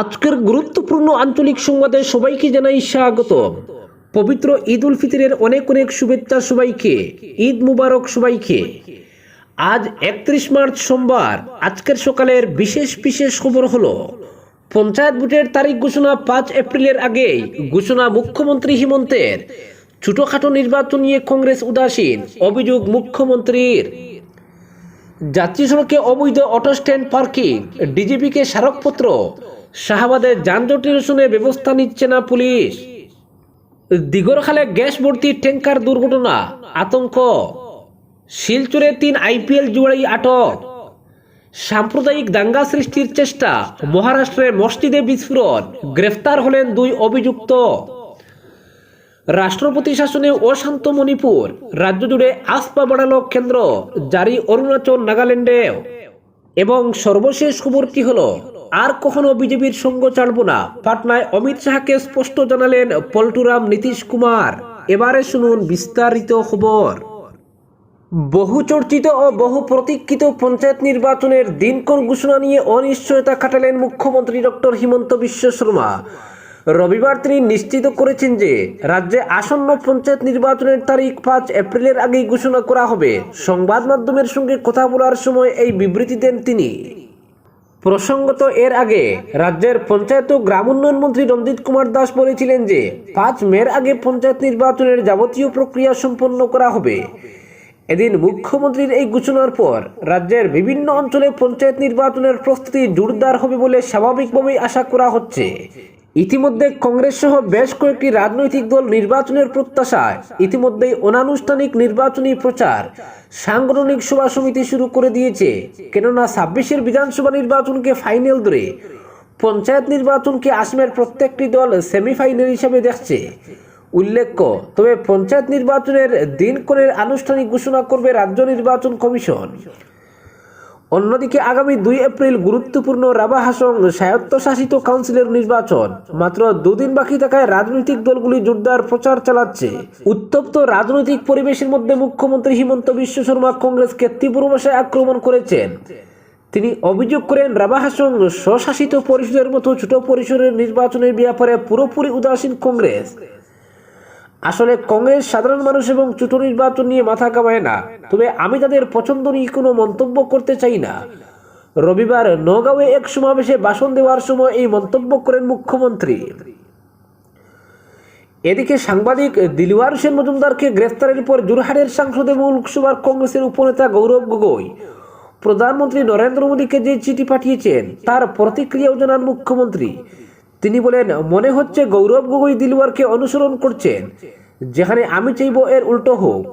আজকের গুরুত্বপূর্ণ আঞ্চলিক সংবাদে সবাইকে জানাই স্বাগত পবিত্র ঈদ উল ফিতরের অনেক অনেক শুভেচ্ছা সবাইকে। ঈদ মুবারক সবাইকে। আজ একত্রিশ মার্চ সোমবার, আজকের সকালের বিশেষ বিশেষ খবর হলো, পঞ্চায়েত ভোটের তারিখ ঘোষণা পাঁচ এপ্রিলের আগেই ঘোষণা মুখ্যমন্ত্রী হিমন্তের। ছোটখাটো নির্বাচন নিয়ে কংগ্রেস উদাসীন, অভিযোগ মুখ্যমন্ত্রীর। যাত্রী সড়কে অবৈধ অটো স্ট্যান্ড পার্কিং, ডিজিপিকে স্মারকপত্র। শাহাবাদের যানজট নিরসনে ব্যবস্থা নিচ্ছে না পুলিশ। দিগরখালে গ্যাস ভর্তি ট্যাঙ্কার দুর্ঘটনা, আতঙ্ক। শিলচরে তিন আইপিএল জুয়ারি আটক। সাম্প্রদায়িক দাঙ্গা সৃষ্টির চেষ্টা মহারাষ্ট্রে মসজিদে বিস্ফোরণ, গ্রেফতার হলেন দুই অভিযুক্ত। রাষ্ট্রপতি শাসনে অশান্ত মণিপুর, রাজ্য জুড়ে আস্থা বাড়ালো কেন্দ্র, জারি অরুণাচল নাগাল্যান্ডেও। এবং সর্বশেষ খবর খবরটি হলো? আর কখনো বিজেপির সঙ্গ ছাড়ব না। পাটনায় অমিত শাহকে স্পষ্ট জানালেন পল্টুরাম নীতিশ কুমার। এবারে শুনুন বিস্তারিত খবর। বহু চর্চিত ও বহু প্রতীক্ষিত পঞ্চায়েত নির্বাচনের দিনক্ষণ ঘোষণা নিয়ে অনিশ্চয়তা কাটালেন মুখ্যমন্ত্রী ডক্টর হিমন্ত বিশ্ব শর্মা। রবিবার তিনি নিশ্চিত করেছেন যে, রাজ্যে আসন্ন পঞ্চায়েত নির্বাচনের তারিখ পাঁচ এপ্রিলের আগেই ঘোষণা করা হবে। সংবাদ মাধ্যমের সঙ্গে কথা বলার সময় এই বিবৃতি দেন তিনি। প্রসঙ্গত, এর আগে রাজ্যের পঞ্চায়েত ও গ্রাম উন্নয়ন মন্ত্রী রঞ্জিত কুমার দাস বলেছিলেন যে, পাঁচ মের আগে পঞ্চায়েত নির্বাচনের যাবতীয় প্রক্রিয়া সম্পন্ন করা হবে। এদিন মুখ্যমন্ত্রীর এই ঘোষণার পর রাজ্যের বিভিন্ন অঞ্চলে পঞ্চায়েত নির্বাচনের প্রস্তুতি জোরদার হবে বলে স্বাভাবিকভাবেই আশা করা হচ্ছে। ইতিমধ্যে কংগ্রেস সহ বেশ কয়েকটি রাজনৈতিক দল নির্বাচনের প্রত্যাশায়। ইতিমধ্যেই অনানুষ্ঠানিক নির্বাচনী প্রচার। সাংগঠনিক সভা সমিতি শুরু করে দিয়েছে। কেননা ছাব্বিশের বিধানসভা নির্বাচনকে ফাইনাল ধরে পঞ্চায়েত নির্বাচনকে আসামের প্রত্যেকটি দল সেমিফাইনাল হিসেবে দেখছে। উল্লেখ্য, তবে পঞ্চায়েত নির্বাচনের দিনক্ষণের আনুষ্ঠানিক ঘোষণা করবে রাজ্য নির্বাচন কমিশন। অন্যদিকে আগামী দুই এপ্রিল গুরুত্বপূর্ণ রাবা হাসং স্বায়ত্তশাসিত কাউন্সিলের নির্বাচন। মাত্র দুদিন বাকি থাকায় রাজনৈতিক দলগুলি জোরদার প্রচার চালাচ্ছে। উত্তপ্ত রাজনৈতিক পরিবেশের মধ্যে মুখ্যমন্ত্রী হিমন্ত বিশ্ব শর্মা কংগ্রেসকে তীব্র ভাষায় আক্রমণ করেছেন। তিনি অভিযোগ করেন রাবা হাসং স্বশাসিত পরিষদের মতো ছোট পরিসরের নির্বাচনের ব্যাপারে পুরোপুরি উদাসীন কংগ্রেস। আসলে কংগ্রেস সাধারণ মানুষ এবং ছোট নির্বাচন নিয়ে মাথা কামায় না। তবে আমি তাদের পছন্দ নিয়ে কোনো মন্তব্য করতে চাই না। রবিবার নগাঁওয়ে এক সমাবেশে ভাষণ দেওয়ার সময় এই মন্তব্য করেন মুখ্যমন্ত্রী। এদিকে সাংবাদিক দিলওয়ার হোসেন মজুমদারকে গ্রেফতারের পর জোরহাটের সাংসদ এবং লোকসভার কংগ্রেসের উপনেতা গৌরব গগৈ। প্রধানমন্ত্রী নরেন্দ্র মোদীকে যে চিঠি পাঠিয়েছেন, তার প্রতিক্রিয়াও জানান মুখ্যমন্ত্রী। তিনি বলেন, মনে হচ্ছে গৌরব গগৈ দিলওয়ারকে অনুসরণ করছেন। যেখানে আমি চাইব এর উল্টো হোক।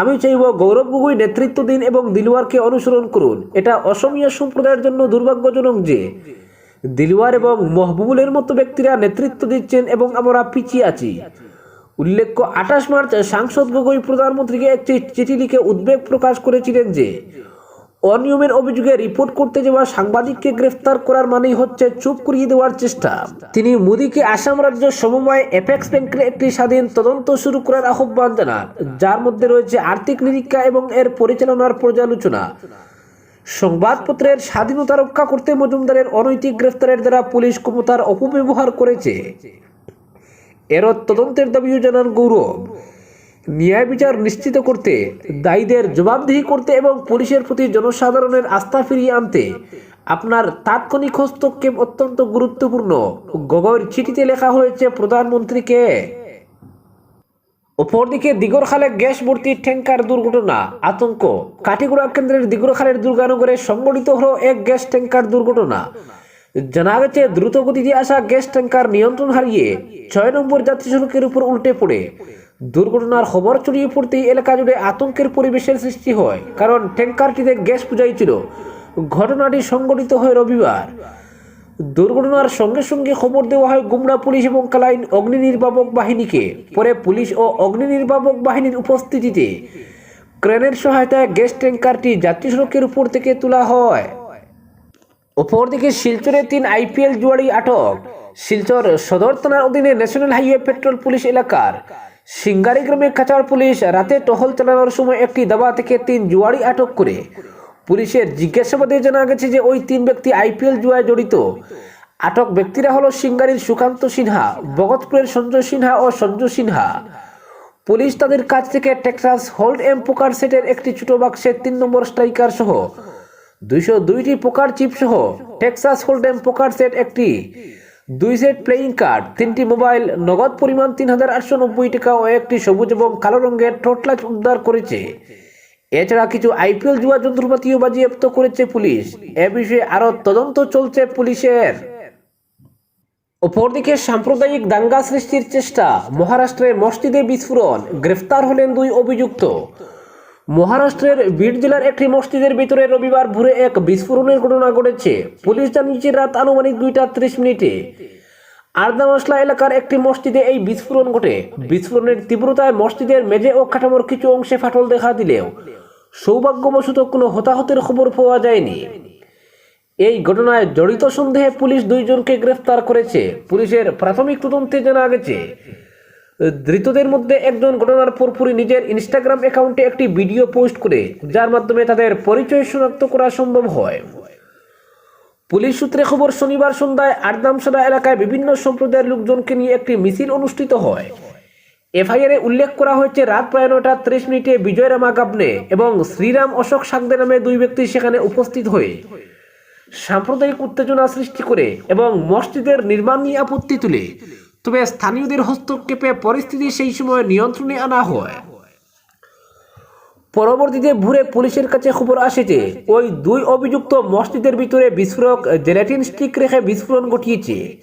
আমি চাইব গৌরব গগৈ নেতৃত্ব দিন এবং দিলওয়ারকে অনুসরণ করুন। এটা অসমীয়া সম্প্রদায়ের জন্য দুর্ভাগ্যজনক যে, দিলওয়ার এবং মহবুবুলের মতো ব্যক্তিরা নেতৃত্ব দিচ্ছেন এবং আমরা পিছিয়ে আছি। উল্লেখ্য, আঠাশ মার্চ সাংসদ গগৈ প্রধানমন্ত্রীকে একটি চিঠি লিখে উদ্বেগ প্রকাশ করেছিলেন যে অনিয়মের অভিযোগে রিপোর্ট করতে যাওয়া সাংবাদিককে গ্রেফতার করার মানেই হচ্ছে চুপ করিয়ে দেওয়ার চেষ্টা। তিনি মোদীকে আসাম রাজ্য সমবায় এপেক্স ব্যাংকের একটি স্বাধীন তদন্ত শুরু করার আহ্বান জানান, যার মধ্যে রয়েছে আর্থিক নিরীক্ষা এবং এর পরিচালনার পর্যালোচনা। সংবাদপত্রের স্বাধীনতা রক্ষা করতে মজুমদারের অনৈতিক গ্রেফতারের দ্বারা পুলিশ ক্ষমতার অপব্যবহার করেছে। এরও তদন্তের দাবিও জানান গৌরব। ন্যায় বিচার নিশ্চিত করতে, দায়ীদের জবাবদিহি করতে এবং পুলিশের প্রতি জনসাধারণের আস্থা ফিরিয়ে আনতে, আপনার তাৎক্ষণিক হস্তক্ষেপ অত্যন্ত গুরুত্বপূর্ণ। গগৈর চিঠিতে লেখা হয়েছে, প্রধানমন্ত্রীকে অপরদিকে দিগরখালে গ্যাস ভর্তি ট্যাঙ্কার দুর্ঘটনা, আতঙ্ক। কাটিগুড়া কেন্দ্রের দিগরখালের দুর্গানগরে সংগঠিত হল এক গ্যাস ট্যাঙ্কার দুর্ঘটনা। জানা গেছে দ্রুত গতিতে আসা গ্যাস ট্যাঙ্কার নিয়ন্ত্রণ হারিয়ে ছয় নম্বর যাত্রী সড়কের উপর উল্টে পড়ে। দুর্ঘটনার খবর ছড়িয়ে পড়তেই এলাকা জুড়ে আতঙ্কের পরিবেশের সৃষ্টি হয়, কারণ ট্যাঙ্কারটিতে গ্যাস পূজাই ছিল ঘটনাটি সংঘটিত হয় রবিবার। দুর্ঘটনার সঙ্গে সঙ্গে খবর দেওয়া হয়, গুমরা পুলিশ এবং কালাইন অগ্নি নির্বাপক বাহিনীকে। পরে পুলিশ ও অগ্নি নির্বাপক বাহিনীর উপস্থিতিতে ক্রেনের সহায়তায় গ্যাস ট্যাঙ্কারটি যাত্রী সড়কের উপর থেকে তোলা হয়। অপরদিকে শিলচরে তিন আইপিএল জুয়ারি আটক। শিলচর সদর থানার অধীনে ন্যাশনাল হাইওয়ে পেট্রোল পুলিশ এলাকার সিঙ্গারি গ্রামে কাচার পুলিশ রাতে টহল চালানোর সময় একটি দাবা থেকে তিন জুয়ারি আটক করে। পুলিশের জিজ্ঞাসাবাদে জানা গেছে যে ওই তিন ব্যক্তি আইপিএল জুয়ায় জড়িত। আটক ব্যক্তিরা হলো সিঙ্গারির সুকান্ত সিনহা ভগতপুরের সঞ্জয় সিনহা ও সঞ্জু সিনহা। পুলিশ তাদের কাছ থেকে টেক্সাস হোল্ড এম পোকার সেটের একটি ছোট বাক্সের তিন নম্বর স্ট্রাইকার সহ দুইশো দুইটি পোকার চিপ সহ Texas hold em poker set একটি দুই সেট প্লেয়িং কার্ড তিনটি মোবাইল নগদ পরিমাণ তিন হাজার আটশো নব্বই টাকা ও একটি সবুজ এবং কালো রঙের ঠোঁটলাচ উদ্ধার করেছে। এছাড়া কিছু আইপিএল জুয়া যন্ত্রপাতিও বাজেয়াপ্ত করেছে পুলিশ। এ বিষয়ে আরও তদন্ত চলছে পুলিশের। অপরদিকে সাম্প্রদায়িক দাঙ্গা সৃষ্টির চেষ্টা, মহারাষ্ট্রে মসজিদে বিস্ফোরণ, গ্রেফতার হলেন দুই অভিযুক্ত। মহারাষ্ট্রের বিড জেলার একটি মসজিদের ভিতরে রবিবার ভোরে এক বিস্ফোরণের ঘটনা ঘটেছে। পুলিশ জানিয়েছে, রাত আনুমানিক দুইটা ত্রিশ মিনিটে আর্দামসলা এলাকার একটি মসজিদে এই বিস্ফোরণ ঘটে। বিস্ফোরণের তীব্রতায় মসজিদের মেঝে ও কাঠামোর কিছু অংশে ফাটল দেখা দিলেও সৌভাগ্যবশত কোনো হতাহতের খবর পাওয়া যায়নি। এই ঘটনায় জড়িত সন্দেহে পুলিশ দুইজনকে গ্রেফতার করেছে। পুলিশের প্রাথমিক তদন্তে জানা গেছে ধৃতদের মধ্যে একজন ঘটনার পরপরই নিজের ইনস্টাগ্রাম অ্যাকাউন্টে একটি ভিডিও পোস্ট করে, যার মাধ্যমে তাদের পরিচয় শনাক্ত করা সম্ভব হয়। পুলিশ সূত্রে খবর, শনিবার সন্ধ্যায় আরদামসাদা এলাকায় বিভিন্ন সম্প্রদায়ের লোকজনকে নিয়ে একটি মিছিল অনুষ্ঠিত হয়। এফআইআরে উল্লেখ করা হয়েছে, রাত প্রায় নটা ত্রিশ মিনিটে বিজয় রামা গাবনে এবং শ্রীরাম অশোক সাগদে নামে দুই ব্যক্তি সেখানে উপস্থিত হয়ে সাম্প্রদায়িক উত্তেজনা সৃষ্টি করে এবং মসজিদের নির্মাণ নিয়ে আপত্তি তুলে। তবে স্থানীয়দের হস্তক্ষেপে পরিস্থিতি সেই সময় নিয়ন্ত্রণে আনা হয়। পরবর্তীতে ভুরে পুলিশের কাছে খবর আসে যে, ওই দুই অভিযুক্ত মসজিদের ভিতরে বিস্ফোরক জেলাটিন স্টিক রেখে বিস্ফোরণ ঘটিয়েছে।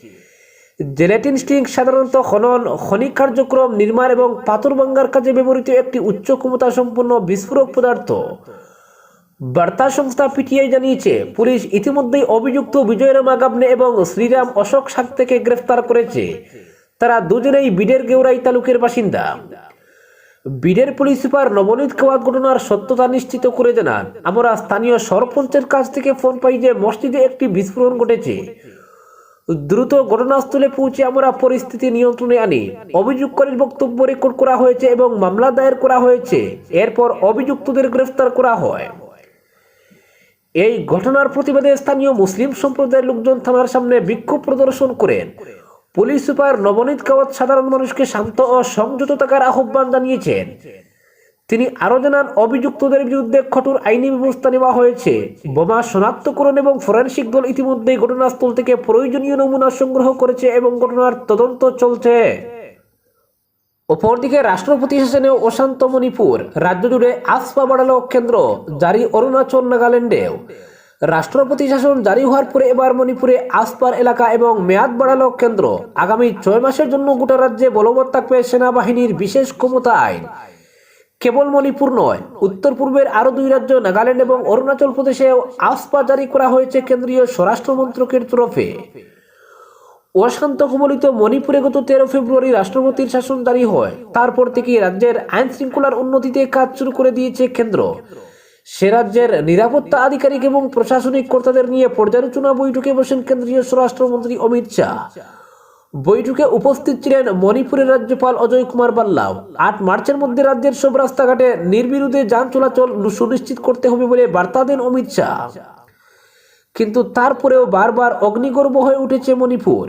জেলাটিন স্টিক সাধারণত খনন, খনিক কার্যক্রম, নির্মাণ এবং পাথর ভাঙ্গার কাজে ব্যবহৃত একটি উচ্চ ক্ষমতা সম্পন্ন বিস্ফোরক পদার্থ। বার্তা সংস্থা পিটিআই জানিয়েছে, পুলিশ ইতিমধ্যেই অভিযুক্ত বিজয় বিজয়রামা গাবনে এবং শ্রীরাম অশোক সাক থেকে গ্রেফতার করেছে। তারা দুজনেই বিডের গেউরাই তালুকের বাসিন্দা। বিডের পুলিশ সুপার নবনীত কাওয়াত ঘটনার সত্যতা নিশ্চিত করে জানান, আমরা স্থানীয় সরপঞ্চের কাছ থেকে ফোন পাই যে মসজিদে একটি বিস্ফোরণ ঘটেছে। দ্রুত ঘটনাস্থলে পৌঁছে আমরা পরিস্থিতি নিয়ন্ত্রণে আনি। অভিযোগকারীর বক্তব্য রেকর্ড করা হয়েছে এবং মামলা দায়ের করা হয়েছে। এরপর অভিযুক্তদের গ্রেফতার করা হয়। এই ঘটনার প্রতিবাদে স্থানীয় মুসলিম সম্প্রদায়ের লোকজন থানার সামনে বিক্ষোভ প্রদর্শন করেন। পুলিশ সুপার নবনীত কাওয়াত সাধারণ মানুষকে শান্ত ও সংযত থাকার আহ্বান জানিয়েছেন। তিনি আরও জানান, অভিযুক্তদের বিরুদ্ধে কঠোর আইনি ব্যবস্থা নেওয়া হয়েছে। বোমা শনাক্তকরণ এবং ফরেনসিক দল ইতিমধ্যেই ঘটনাস্থল থেকে প্রয়োজনীয় নমুনা সংগ্রহ করেছে এবং ঘটনার তদন্ত চলছে। অপরদিকে রাষ্ট্রপতি শাসনে অশান্ত মণিপুর। রাজ্য জুড়ে আস্থা বাড়ালো কেন্দ্র, জারি অরুণাচল নাগাল্যান্ডেও। রাষ্ট্রপতি শাসন জারি হওয়ার পরে এবার মণিপুরে আসপার এলাকা এবং মেয়াদ বাড়ালো কেন্দ্র। আগামী ছয় মাসের জন্য গোটা রাজ্যে বলবৎ থাকবে সেনাবাহিনীর বিশেষ ক্ষমতা আইন। কেবল মণিপুর নয়, উত্তর পূর্বের আরও দুই রাজ্য, নাগাল্যান্ড এবং অরুণাচল প্রদেশে আসপা জারি করা হয়েছে কেন্দ্রীয় স্বরাষ্ট্র মন্ত্রকের তরফে। অশান্ত কবলিত মণিপুরে গত তেরো ফেব্রুয়ারি রাষ্ট্রপতির শাসন জারি হয়। তারপর থেকে রাজ্যের আইন শৃঙ্খলার উন্নতিতে কাজ শুরু করে দিয়েছে কেন্দ্র। সে রাজ্যের নিরাপত্তা আধিকারিক এবং প্রশাসনিক কর্তাদের নিয়ে পর্যালোচনা বৈঠকে বসেন কেন্দ্রীয় স্বরাষ্ট্রমন্ত্রী অমিত শাহ। বৈঠকে উপস্থিত ছিলেন মণিপুরের রাজ্যপাল অজয় কুমার বাল্লাও। আট মার্চের মধ্যে রাজ্যের সব রাস্তাঘাটে নির্বিরোধে যান চলাচল সুনিশ্চিত করতে হবে বলে বার্তা দেন অমিত শাহ। কিন্তু তারপরেও বারবার অগ্নিগর্ভ হয়ে উঠেছে মণিপুর।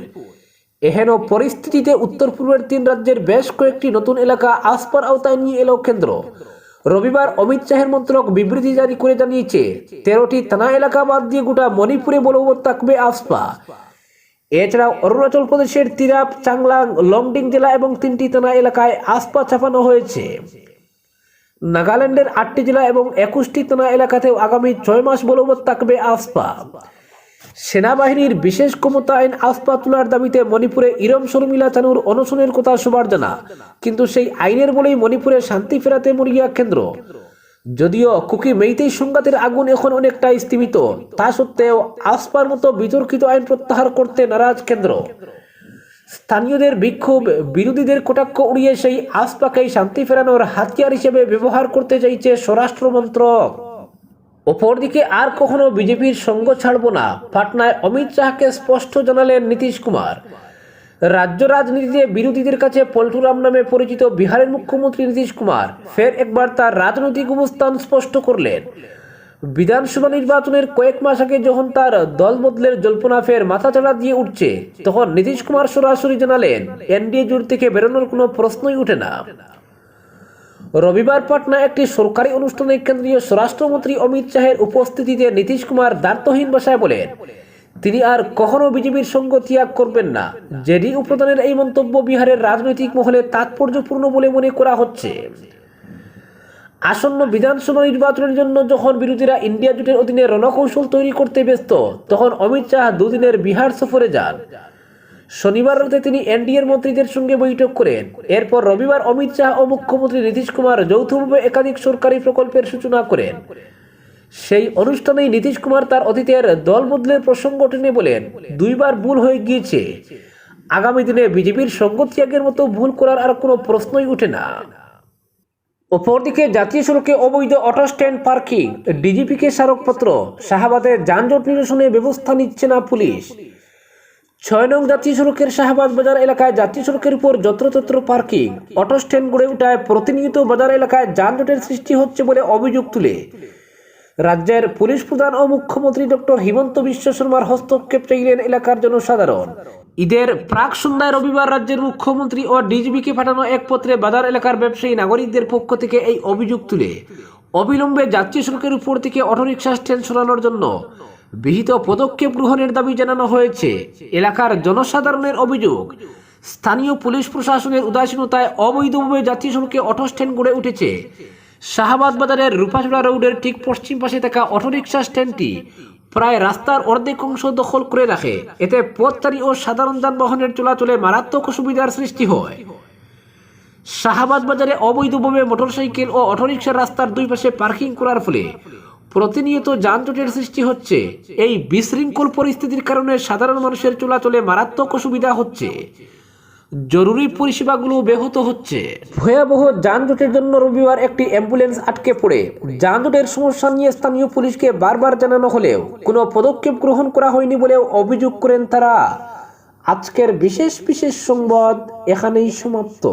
এহেন পরিস্থিতিতে উত্তর পূর্বের তিন রাজ্যের বেশ কয়েকটি নতুন এলাকা আসপার আওতায় নিয়ে এলো কেন্দ্র। রবিবার অমিত শাহের মন্ত্রক বিবৃতি জারি করে জানিয়েছে, তেরোটি থানা এলাকা বাদ দিয়ে গোটা মণিপুরে বলবৎ থাকবে আসপা। এছাড়াও অরুণাচল প্রদেশের তিরাপ, চাংলাং, লংডিং জেলা এবং তিনটি থানা এলাকায় আসপা ছাপানো হয়েছে। নাগাল্যান্ডের আটটি জেলা এবং একুশটি থানা এলাকাতেও আগামী ছয় মাস বলবৎ থাকবে আসপা। সেনাবাহিনীর বিশেষ ক্ষমতা আইন আসপা তোলার দাবিতে মণিপুরে ইরম শর্মিলা চানুর অনশনের কথা সবার জানা। কিন্তু সেই আইনের বলেই মণিপুরে শান্তি ফেরাতে মরিয়া কেন্দ্র। যদিও কুকি মেইতেই সংঘাতের আগুন এখন অনেকটা স্থিমিত তা সত্ত্বেও আসপার মতো বিতর্কিত আইন প্রত্যাহার করতে নারাজ কেন্দ্র। স্থানীয়দের বিক্ষোভ, বিরোধীদের কটাক্ষ উড়িয়ে সেই আসপাকেই শান্তি ফেরানোর হাতিয়ার হিসেবে ব্যবহার করতে চাইছে স্বরাষ্ট্র মন্ত্রক অপরদিকে আর কখনো বিজেপির সঙ্গ ছাড়ব না। পাটনায় অমিত শাহকে স্পষ্ট জানালেন নীতিশ কুমার। রাজ্য রাজনীতিতে বিরোধীদের কাছে পল্টুরাম নামে পরিচিত বিহারের মুখ্যমন্ত্রী নীতিশ কুমার ফের একবার তার রাজনৈতিক অবস্থান স্পষ্ট করলেন। বিধানসভা নির্বাচনের কয়েক মাস আগে যখন তার দল বদলের জল্পনা ফের মাথাচাড়া দিয়ে উঠছে, তখন নীতিশ কুমার সরাসরি জানালেন, এনডিএ জোট থেকে বেরোনোর কোনো প্রশ্নই উঠে না। রবিবার পাটনা একটি সরকারি অনুষ্ঠানে কেন্দ্রীয় স্বরাষ্ট্রমন্ত্রী অমিত শাহের উপস্থিতিতে নীতিশ কুমার দার্থহীন ভাষায় বলেন, তিনি আর কখনো বিজেপির সঙ্গ ত্যাগ করবেন না। জেডি উপদানের এই মন্তব্য বিহারের রাজনৈতিক মহলে তাৎপর্যপূর্ণ বলে মনে করা হচ্ছে। আসন্ন বিধানসভা নির্বাচনের জন্য যখন বিরোধীরা ইন্ডিয়া জোটের অধীনে রণকৌশল তৈরি করতে ব্যস্ত, তখন অমিত শাহ দুদিনের বিহার সফরে যান। শনিবার রাতে তিনি এনডিএর মন্ত্রীদের সঙ্গে বৈঠক করেন। এরপর রবিবার অমিত শাহ ও মুখ্যমন্ত্রী নীতিশ কুমার যৌথভাবে একাধিক সরকারি প্রকল্পের সূচনা করেন। সেই অনুষ্ঠানেই নীতিশ কুমার তার অতীতের দল বদলের প্রসঙ্গ টেনে বলেন, দুইবার ভুল হয়ে গিয়েছে। আগামী দিনে বিজেপির সঙ্গ ত্যাগের মতো ভুল করার আর কোনো প্রশ্নই ওঠে না। অপরদিকে জাতীয় সড়কে অবৈধ অটো স্ট্যান্ড পার্কিং, ডিজিপিকে স্মারকপত্র, শাহাবাদের যানজট নিরসনে ব্যবস্থা নিচ্ছে না পুলিশ। ছয় নং জাতীয় সড়কের শাহবাগ বাজার এলাকায় জাতীয় সড়কের উপর যত্রতত্র পার্কিং। অটো স্ট্যান্ড গড়ে ওঠায় প্রতিনিয়ত বাজার এলাকায় যানজটের সৃষ্টি হচ্ছে বলে অভিযোগ তুলে। রাজ্যের পুলিশ প্রধান ও মুখ্যমন্ত্রী ডক্টর হিমন্ত বিশ্ব শর্মার হস্তক্ষেপ চাইলেন এলাকার জনসাধারণ। ঈদের প্রাক সন্ধ্যায় রবিবার রাজ্যের মুখ্যমন্ত্রী ও ডিজিপিকে পাঠানো এক পত্রে বাজার এলাকার ব্যবসায়ী নাগরিকদের পক্ষ থেকে এই অভিযোগ তুলে। অবিলম্বে জাতীয় সড়কের উপর থেকে অটোরিকশা স্ট্যান্ড সরানোর জন্য বিহিত পদক্ষেপ গ্রহণের দাবি জানানো হয়েছে। এলাকার জনসাধারণের অভিযোগ, স্থানীয় পুলিশ প্রশাসনের উদাসীনতায় অবৈধভাবে জাতীয় সড়কে অটো স্ট্যান্ড গড়ে উঠেছে। শাহাবাদ বাজারের রূপাচড়া রোডের ঠিক পশ্চিম পাশে থাকা অটোরিকশা স্ট্যান্ডটি প্রায় রাস্তার অর্ধেক অংশ দখল করে রাখে। এতে পথচারী ও সাধারণ যানবাহনের চলাচলে মারাত্মক অসুবিধার সৃষ্টি হয়। শাহাবাদ বাজারে অবৈধভাবে মোটরসাইকেল ও অটোরিকশার রাস্তার দুই পাশে পার্কিং করার ফলে প্রতিনিয়ত যানজটের সৃষ্টি হচ্ছে। এই বিশৃঙ্খল পরিস্থিতির কারণে সাধারণ মানুষের চলাচলে মারাত্মক অসুবিধা হচ্ছে। জরুরি পরিষেবাগুলো ব্যাহত হচ্ছে। ভয়াবহ যানজটের জন্য রবিবার একটি অ্যাম্বুলেন্স আটকে পড়ে। যানজটের সমস্যা নিয়ে স্থানীয় পুলিশকে বারবার জানানো হলেও কোনো পদক্ষেপ গ্রহণ করা হয়নি বলেও অভিযোগ করেন তারা। আজকের বিশেষ বিশেষ সংবাদ এখানেই সমাপ্ত।